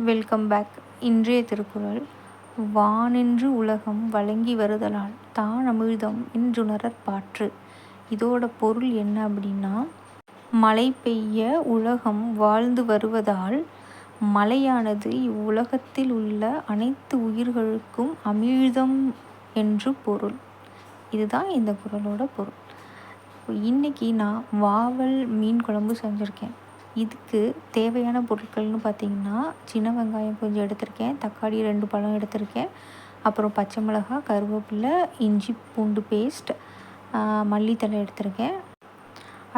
Welcome back இன்றைய திருக்குறள் வானின்று உலகம் வழங்கி வருதலால் தான் அமிழ்தம் என்றுணரற் பாற்று. இதோட பொருள் என்ன அப்படின்னா மழை பெய்ய உலகம் வாழ்ந்து வருவதால் மழையானது இவ்வுலகத்தில் உள்ள அனைத்து உயிர்களுக்கும் அமிழ்தம் என்று பொருள். இதுதான் இந்த குரலோட பொருள். இன்னைக்கு நான் வாவல் மீன் குழம்பு செஞ்சுருக்கேன். இதுக்கு தேவையான பொருட்கள்னு பார்த்திங்கன்னா சின்ன வெங்காயம் கொஞ்சம் எடுத்திருக்கேன். தக்காளி ரெண்டு பழம் எடுத்திருக்கேன். அப்புறம் பச்சை மிளகா கருவேப்பிலை இஞ்சி பூண்டு பேஸ்ட் மல்லித்தலை எடுத்திருக்கேன்.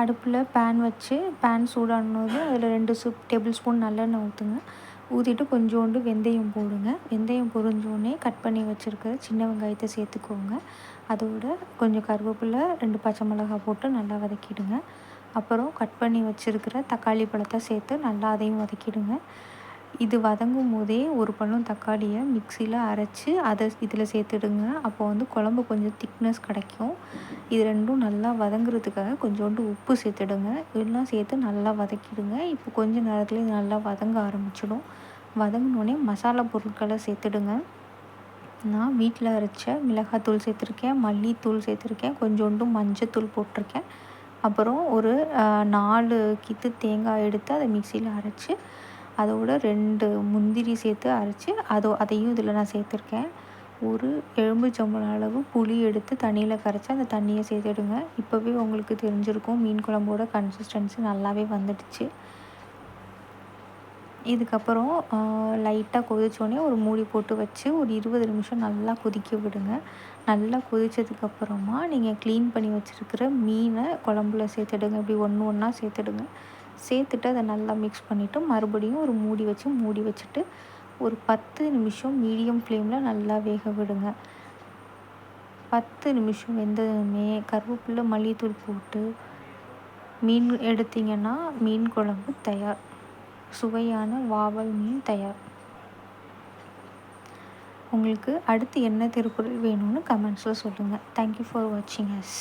அடுப்பில் பேன் வச்சு பேன் சூடானது அதில் ரெண்டு சூப் டேபிள் ஸ்பூன் நல்லெண்ணெய் ஊற்றுங்க ஊற்றிட்டு கொஞ்சோண்டு வெந்தயம் போடுங்க. வெந்தயம் பொறிஞ்சோடனே கட் பண்ணி வச்சுருக்கிற சின்ன வெங்காயத்தை சேர்த்துக்கோங்க. அதோட கொஞ்சம் கருவேப்பிலை ரெண்டு பச்சை மிளகா போட்டு நல்லா வதக்கிடுங்க. அப்புறம் கட் பண்ணி வச்சுருக்கிற தக்காளி பழத்தை சேர்த்து நல்லா அதையும் வதக்கிடுங்க. இது வதங்கும் போதே ஒரு பழம் தக்காளியை மிக்சியில் அரைச்சி அதை இதில் சேர்த்துடுங்க. அப்போ வந்து குழம்பு கொஞ்சம் திக்னஸ் கிடைக்கும். இது ரெண்டும் நல்லா வதங்குறதுக்காக கொஞ்சோண்டு உப்பு சேர்த்துடுங்க. இதெல்லாம் சேர்த்து நல்லா வதக்கிடுங்க. இப்போ கொஞ்சம் நேரத்தில் இது நல்லா வதங்க ஆரம்பிச்சிடும். வதங்கினோடனே மசாலா பொருட்களை சேர்த்துடுங்க. நான் வீட்டில் அரைச்ச மிளகாத்தூள் சேர்த்துருக்கேன் மல்லித்தூள் சேர்த்துருக்கேன் கொஞ்சோண்டு மஞ்சத்தூள் போட்டிருக்கேன். அப்புறம் ஒரு நாலு கித்து தேங்காய் எடுத்து அதை மிக்சியில் அரைச்சி அதோட ரெண்டு முந்திரி சேர்த்து அரைச்சி அதோ அதையும் இதில் நான் சேர்த்துருக்கேன். ஒரு எலும்புச்சம்பழம் அளவு புளி எடுத்து தண்ணியில் கரைச்சி அந்த தண்ணியை சேர்த்துடுங்க இப்போவே உங்களுக்கு தெரிஞ்சிருக்கும் மீன் குழம்போட கன்சிஸ்டன்சி நல்லாவே வந்துடுச்சு. இதுக்கப்புறம் லைட்டாக கொதித்தோடனே ஒரு மூடி போட்டு வச்சு ஒரு இருபது நிமிஷம் நல்லா கொதிக்க விடுங்க. நல்லா கொதித்ததுக்கப்புறமா நீங்கள் க்ளீன் பண்ணி வச்சுருக்கிற மீனை குழம்புல சேர்த்துடுங்க. இப்படி ஒன்று ஒன்றா சேர்த்துடுங்க. சேர்த்துட்டு அதை நல்லா மிக்ஸ் பண்ணிவிட்டு மறுபடியும் ஒரு மூடி வச்சு மூடி வச்சுட்டு ஒரு பத்து நிமிஷம் மீடியம் ஃப்ளேமில் நல்லா வேக விடுங்க. பத்து நிமிஷம் வெந்ததுமே கருவேப்பிலை மல்லித்தூள் போட்டு மீன் எடுத்திங்கன்னா மீன் குழம்பு தயார். சுவையான வாவல் மீன் தயார். உங்களுக்கு அடுத்து என்ன திருக்குறள் வேணும்னு கமெண்ட்ஸில் சொல்லுங்கள் தேங்க்யூ ஃபார் வாட்சிங் அஸ்